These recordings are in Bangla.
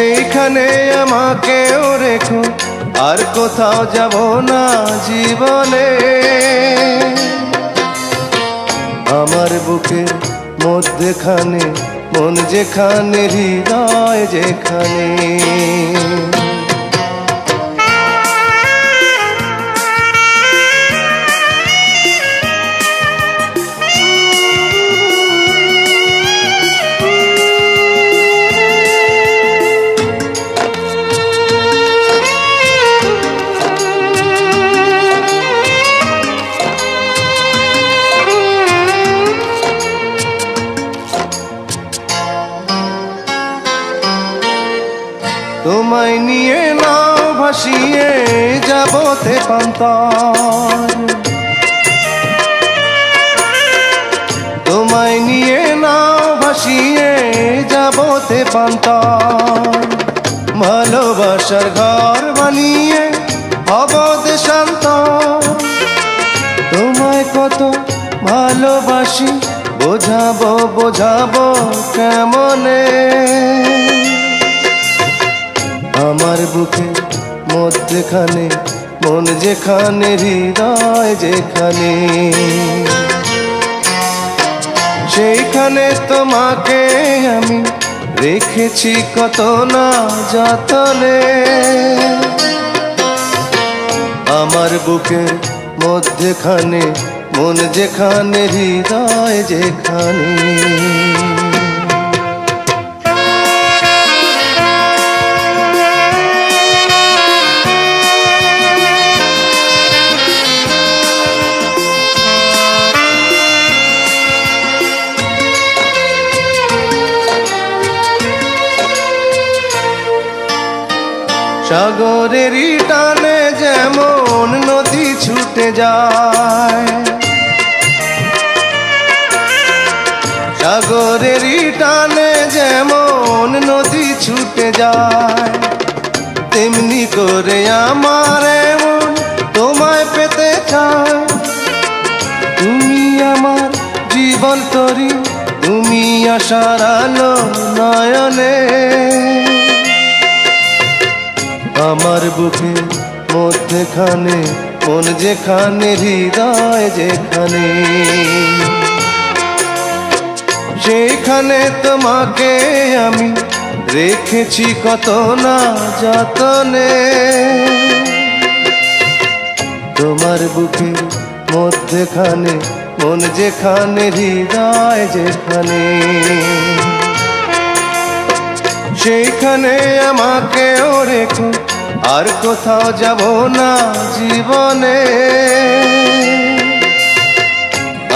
সেইখানে আমাকেও রেখো, আর কোথাও যাব না জীবনে। আমার বুকে মধ্যেখানে, মন যেখানে, হৃদয় যেখানে। তোমায় নিয়ে নাও ভাসিয়ে যাবতে পান্তর তোমায় নিয়ে নাও ভাসিয়ে যাবতে পান্তর ভালোবাসার ঘর বানিয়ে হব দেশান্ত তোমায় কত ভালোবাসি, বোঝাবো বোঝাবো কেমনে? আমার বুকে মধ্যেখানে, মন যেখানে, হৃদয় যেখানে। সেইখানে তোমাকে আমি রেখেছি কত না যতনে। আমার বুকের মধ্যেখানে, মন যেখানে, হৃদয় যেখানে। সাগরেরই টানে যেমন নদী ছুটে যায়। সাগরেরই টানে যেমন নদী ছুটে যায়, তেমনি করে আমার এমন তোমায় পেতে চায় তুমি আমার জীবন তরি, তুমি আশার আলো নয়নে। আমার বুকে মধ্যেখানে, মন যেখানে, হৃদয় যেখানে। সেখানে তোমাকে আমি রেখেছি কত না যতনে। তোমার বুকে মধ্যেখানে, মন যেখানে, হৃদয় যেখানে। সেইখানে আমাকেও রেখো আর কোথাও যাব না জীবনে।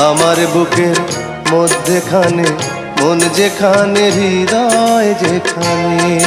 আমার বুকের মধ্যেখানে মন যেখানে হৃদয় যেখানে।